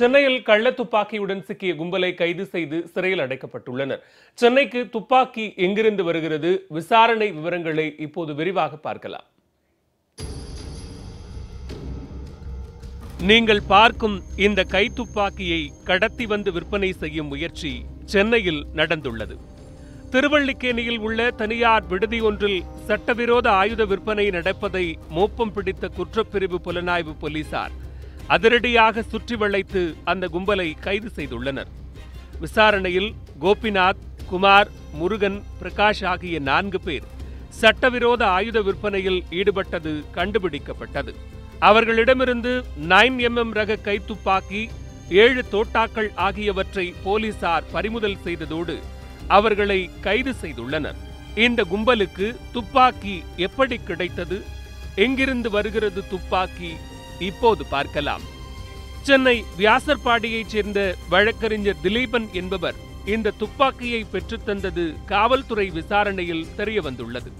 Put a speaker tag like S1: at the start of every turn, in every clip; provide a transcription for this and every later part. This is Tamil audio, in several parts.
S1: சென்னையில் கள்ள துப்பாக்கியுடன் சிக்கிய கும்பலை கைது செய்து சிறையில் அடைக்கப்பட்டுள்ளனர். சென்னைக்கு துப்பாக்கி எங்கிருந்து வருகிறது? விசாரணை விவரங்களை இப்போது விரிவாக பார்க்கலாம். நீங்கள் பார்க்கும் இந்த கைத்துப்பாக்கியை கடத்தி வந்து விற்பனை செய்யும் முயற்சி சென்னையில் நடந்துள்ளது. திருவள்ளிக்கேணியில் உள்ள தனியார் விடுதி ஒன்றில் சட்டவிரோத ஆயுத விற்பனை நடப்பதை மோப்பம் பிடித்த குற்றப்பிரிவு புலனாய்வு போலீசார் அதிரடியாக சுற்றி வளைத்து அந்த கும்பலை கைது செய்துள்ளனர். விசாரணையில் கோபிநாத் குமார் முருகன் பிரகாஷ் ஆகிய நான்கு பேர் சட்டவிரோத ஆயுத விற்பனையில் ஈடுபட்டது கண்டுபிடிக்கப்பட்டது. அவர்களிடமிருந்து நைன் எம்எம் ரக கைத்துப்பாக்கி ஏழு தோட்டாக்கள் ஆகியவற்றை போலீசார் பறிமுதல் செய்ததோடு அவர்களை கைது செய்துள்ளனர். இந்த கும்பலுக்கு துப்பாக்கி எப்படி கிடைத்தது? எங்கிருந்து வருகிறது துப்பாக்கி? இப்போது பார்க்கலாம். சென்னை வியாசர்பாடியைச் சேர்ந்த வழக்கறிஞர் திலீபன் என்பவர் இந்த துப்பாக்கியை பெற்றுத்தந்தது காவல்துறை விசாரணையில் தெரியவந்துள்ளது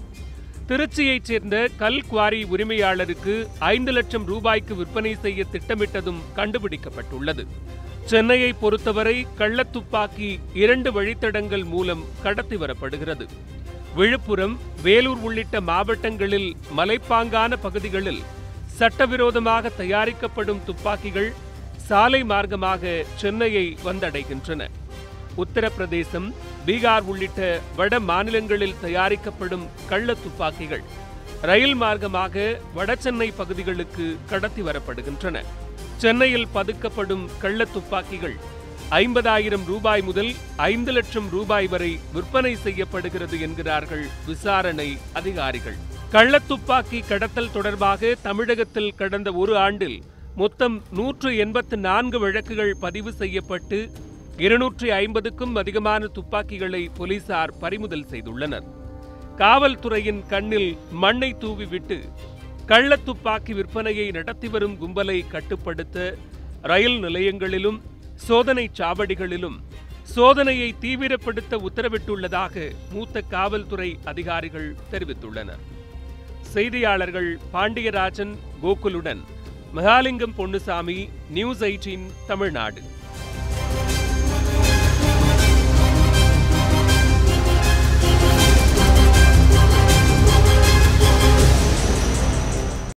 S1: திருச்சியைச் சேர்ந்த கல் குவாரி உரிமையாளருக்கு ஐந்து லட்சம் ரூபாய்க்கு விற்பனை செய்ய திட்டமிட்டதும் கண்டுபிடிக்கப்பட்டுள்ளது. சென்னையை பொறுத்தவரை கள்ளத்துப்பாக்கி இரண்டு வழித்தடங்கள் மூலம் கடத்தி வரப்படுகிறது. விழுப்புரம் வேலூர் உள்ளிட்ட மாவட்டங்களில் மலைப்பாங்கான பகுதிகளில் சட்டவிரோதமாக தயாரிக்கப்படும் துப்பாக்கிகள் சாலை மார்க்கமாக சென்னையை வந்தடைகின்றன. உத்தரப்பிரதேசம் பீகார் உள்ளிட்ட வட மாநிலங்களில் தயாரிக்கப்படும் கள்ள துப்பாக்கிகள் ரயில் மார்க்கமாக வடசென்னை பகுதிகளுக்கு கடத்தி வரப்படுகின்றன. சென்னையில் பதுக்கப்படும் கள்ள துப்பாக்கிகள் ஐம்பதாயிரம் ரூபாய் முதல் ஐந்து லட்சம் ரூபாய் வரை விற்பனை செய்யப்படுகிறது என்கிறார்கள் விசாரணை அதிகாரிகள். கள்ளத்துப்பாக்கி கடத்தல் தொடர்பாக தமிழகத்தில் கடந்த ஒரு ஆண்டில் மொத்தம் நூற்று எண்பத்து நான்கு வழக்குகள் பதிவு செய்யப்பட்டு இருநூற்றி ஐம்பதுக்கும் அதிகமான துப்பாக்கிகளை போலீசார் பறிமுதல் செய்துள்ளனர். காவல்துறையின் கண்ணில் மண்ணை தூவிவிட்டு கள்ளத்துப்பாக்கி விற்பனையை நடத்தி வரும் கும்பலை கட்டுப்படுத்த ரயில் நிலையங்களிலும் சோதனை சாவடிகளிலும் சோதனையை தீவிரப்படுத்த உத்தரவிட்டுள்ளதாக மூத்த காவல்துறை அதிகாரிகள் தெரிவித்துள்ளனர். செய்தியாளர்கள் பாண்டியராஜன் கோகுலுடன் மகாலிங்கம் பொன்னுசாமி நியூஸ் எயிட்டீன் தமிழ்நாடு.